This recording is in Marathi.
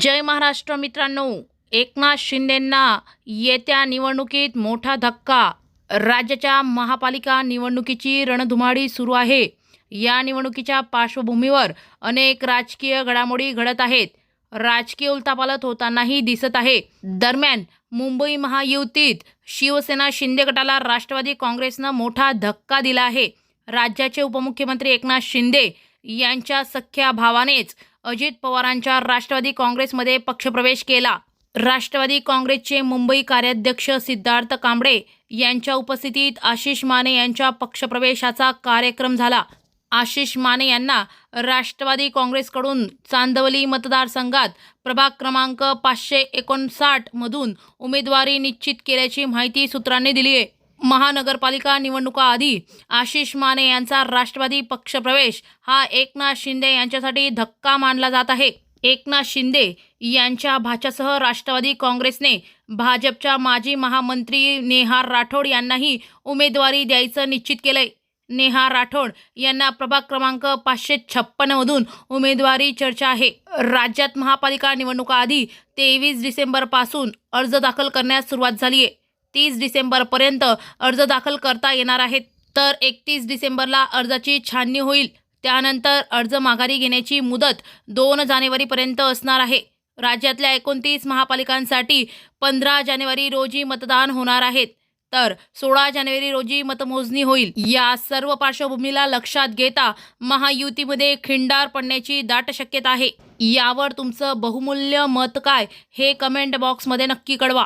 जय महाराष्ट्र मित्रांनो एकनाथ शिंदेंना येत्या निवडणुकीत मोठा धक्का. राज्याच्या महापालिका निवडणुकीची रणधुमाळी सुरू आहे. या निवडणुकीच्या पार्श्वभूमीवर अनेक राजकीय घडामोडी घडत आहेत. राजकीय उलतापालत होतानाही दिसत आहे. दरम्यान मुंबई महायुतीत शिवसेना शिंदे गटाला राष्ट्रवादी काँग्रेसनं मोठा धक्का दिला आहे. राज्याचे उपमुख्यमंत्री एकनाथ शिंदे यांच्या सख्या भावानेच अजित पवारांच्या राष्ट्रवादी काँग्रेसमध्ये पक्षप्रवेश केला. राष्ट्रवादी काँग्रेसचे मुंबई कार्याध्यक्ष सिद्धार्थ कांबळे यांच्या उपस्थितीत आशिष माने यांच्या पक्षप्रवेशाचा कार्यक्रम झाला. आशिष माने यांना राष्ट्रवादी काँग्रेसकडून चांदवली मतदारसंघात प्रभाग क्रमांक पाचशे एकोणसाठमधून उमेदवारी निश्चित केल्याची माहिती सूत्रांनी दिली आहे महानगरपालिका निवडणुकाआधी आशिष माने यांचा राष्ट्रवादी पक्षप्रवेश हा एकनाथ शिंदे यांच्यासाठी धक्का मानला जात आहे. एकनाथ शिंदे यांच्या भाच्यासह राष्ट्रवादी काँग्रेसने भाजपच्या माजी महामंत्री नेहा राठोड यांनाही उमेदवारी द्यायचं निश्चित केलंय. नेहा राठोड यांना प्रभाग क्रमांक पाचशे छप्पन्नमधून उमेदवारी चर्चा आहे. राज्यात महापालिका निवडणुकाआधी तेवीस डिसेंबरपासून अर्ज दाखल करण्यास सुरुवात झाली आहे तीस डिसेंबरपर्यंत अर्ज दाखल करता येणार आहेत. तर एकतीस डिसेंबरला अर्जाची छाननी होईल. त्यानंतर अर्ज माघारी घेण्याची मुदत दोन जानेवारीपर्यंत असणार आहे. राज्यातल्या एकोणतीस महापालिकांसाठी पंधरा जानेवारी रोजी मतदान होणार आहेत तर सोळा जानेवारी रोजी मतमोजणी होईल. या सर्व पार्श्वभूमीला लक्षात घेता महायुतीमध्ये खिंडार पडण्याची दाट शक्यता आहे. यावर तुमचं बहुमूल्य मत काय हे कमेंट बॉक्समध्ये नक्की कळवा.